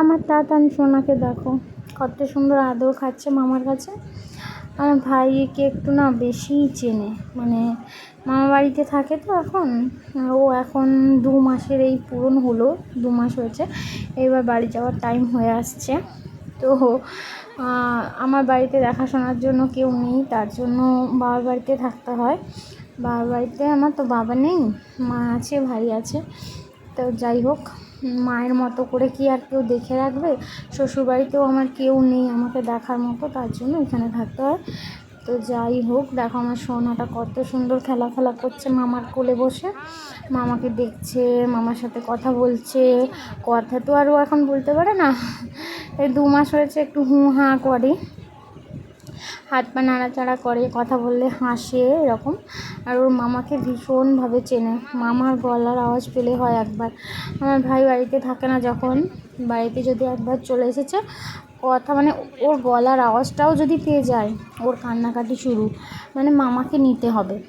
আমার তাতান সোনাকে দেখো। কত সুন্দর আদর খাচ্ছে মামার কাছে। আমার ভাইকে একটু না বেশিই চেনে। মানে মামা বাড়িতে থাকে তো এখন ও এখন দু মাসের এই পূরণ হলো, দু মাস হয়েছে। এবার বাড়ি যাওয়ার টাইম হয়ে আসছে। তো আমার বাড়িতে দেখাশোনার জন্য কেউ নেই, তার জন্য বাবার বাড়িতে থাকতে হয়। বাবার বাড়িতে আমার তো বাবা নেই, মা আছে, ভাই আছে। তো যাই হোক, মায়ের মতো করে কি আর কেউ দেখে রাখবে? শ্বশুরবাড়িতেও আমার কেউ নেই আমাকে দেখার মতো, তার জন্য এখানে থাকতে হয়। তো যাই হোক, দেখো আমার সোনাটা কত সুন্দর খেলা খেলা করছে মামার কোলে বসে। মামাকে দেখছে, মামার সাথে কথা বলছে, কথা তো আর ও এখন বলতে পারে না। এই দু মাস হয়েছে একটু হুঁ হাঁ করে। হাত পা নাড়াচাড়া করে, কথা বললে হাসে, এরকম। আর ওর মামাকে ভীষণভাবে চেনে। মামার গলার আওয়াজ পেলে হয় একবার। আমার ভাই বাড়িতে থাকে না যখন, বাড়িতে যদি একবার চলে এসেছে, কথা মানে ওর গলার আওয়াজটাও যদি পেয়ে যায়, ওর কান্নাকাটি শুরু মানে মামাকে নিতে হবে।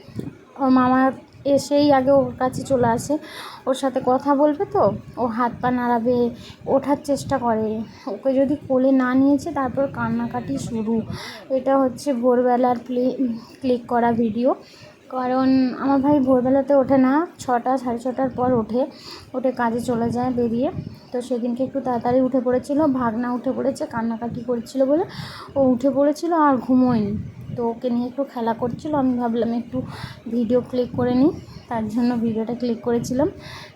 ওর মামা এসেই আগে ওর কাছে চলে আসে। ওর সাথে কথা বলবে তো, ও হাত পা নাড়াবে, ওঠার চেষ্টা করে। ওকে যদি কোলে না নিয়েছে, তারপর কান্নাকাটি শুরু। এটা হচ্ছে ভোরবেলার প্লে, ক্লিক করা ভিডিও। কারণ আমার ভাই ভোরবেলাতে ওঠে না, ছটা, সাড়ে ছটার পর ওঠে। ওঠে কাজে চলে যায় বেরিয়ে। তো সেদিনকে একটু তাড়াতাড়ি উঠে পড়েছিল, ভাগনা উঠে পড়েছে, কান্নাকাটি করছিল বলে ও উঠে পড়েছিল আর ঘুমোয়নি। তো ওকে নিয়ে একটু খেলা করছিল, আমি ভাবলাম একটু ভিডিও ক্লিক করে নিই, তার জন্য ভিডিওটা ক্লিক করেছিলাম।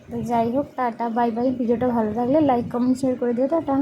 তো যাই হোক, টাটা বাই বাই ভিডিওটা ভালো লাগলে লাইক কমেন্ট শেয়ার করে দিও, টাটা।